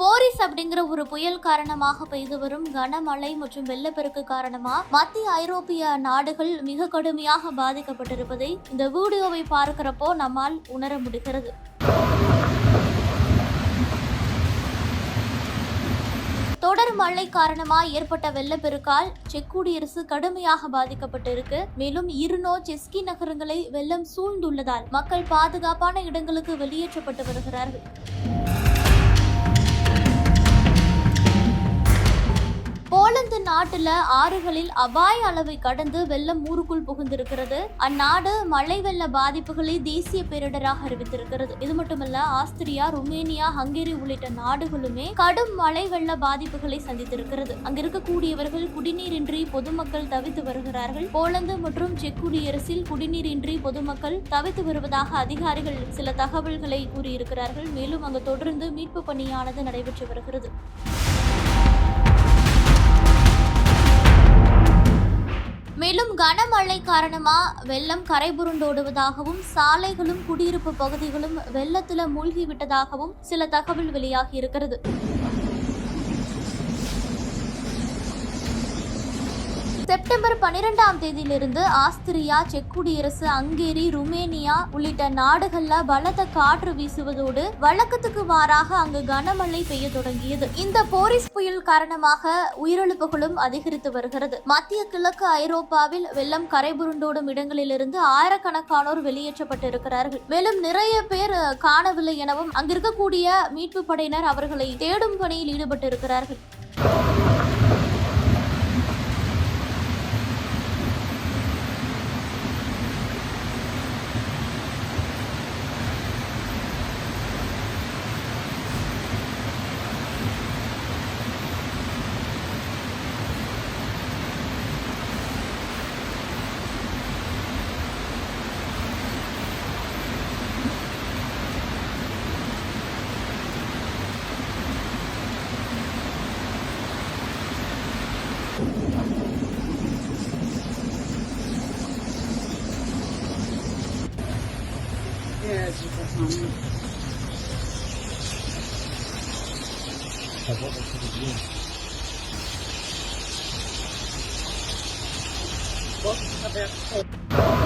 Boris அப்படிங்கிற ஒரு புயல் காரணமாக பெய்து வரும் கனமழை மற்றும் வெள்ளப்பெருக்கு காரணமா மத்திய ஐரோப்பிய நாடுகள் மிக கடுமையாக பாதிக்கப்பட்டிருப்பதை இந்த வீடியோவை பார்க்கிறப்போ நம்மால் உணர முடிகிறது. தொடர் மழை காரணமாக ஏற்பட்ட வெள்ளப்பெருக்கால் செக் குடியரசு கடுமையாக பாதிக்கப்பட்டிருக்கு. மேலும் இருநோ செஸ்கி நகரங்களை வெள்ளம் சூழ்ந்துள்ளதால் மக்கள் பாதுகாப்பான இடங்களுக்கு வெளியேற்றப்பட்டு வருகிறார்கள். சில ஆறுகளில் அபாய அளவை கடந்து வெள்ளம் ஊருக்குள் புகுந்திருக்கிறது. அந்நாடு மழை வெள்ள பாதிப்புகளை தேசிய பேரிடராக அறிவித்திருக்கிறது. இது மட்டுமல்ல ஆஸ்திரியா ருமேனியா ஹங்கேரி உள்ளிட்ட நாடுகளுமே கடும் மழை வெள்ள பாதிப்புகளை சந்தித்திருக்கிறது. அங்க இருக்கக்கூடியவர்கள் குடிநீரின்றி பொதுமக்கள் தவித்து வருகிறார்கள். போலந்து மற்றும் செக் குடியரசில் குடிநீரின்றி பொதுமக்கள் தவித்து வருவதாக அதிகாரிகள் சில தகவல்களை கூறியிருக்கிறார்கள். மேலும் அங்கு தொடர்ந்து மீட்பு பணியானது நடைபெற்று வருகிறது. கனமழை காரணமா வெள்ளம் கரை புரண்டோடுவதாகவும் சாலைகளும் குடியிருப்பு பகுதிகளும் வெள்ளத்துல மூழ்கிவிட்டதாகவும் சில தகவல் வெளியாகி இருக்கிறது. செப்டம்பர் பனிரெண்டாம் தேதியிலிருந்து ஆஸ்திரியா செக் குடியரசு ஹங்கேரி ருமேனியா உள்ளிட்ட நாடுகள்ல பலத்த காற்று வீசுவதோடு வழக்கத்துக்கு மாறாக அங்கு கனமழை பெய்ய தொடங்கியது. இந்த போரிஸ் புயல் காரணமாக உயிரிழப்புகளும் அதிகரித்து வருகிறது. மத்திய கிழக்கு ஐரோப்பாவில் வெள்ளம் கரைபுருண்டோடும் இடங்களிலிருந்து ஆயிரக்கணக்கானோர் வெளியேற்றப்பட்டிருக்கிறார்கள். மேலும் நிறைய பேர் காணவில்லை எனவும் அங்கிருக்கக்கூடிய மீட்பு படையினர் அவர்களை தேடும் பணியில் ஈடுபட்டிருக்கிறார்கள். horas de tratamento. Tá bom, tá tudo bem? Posso saber a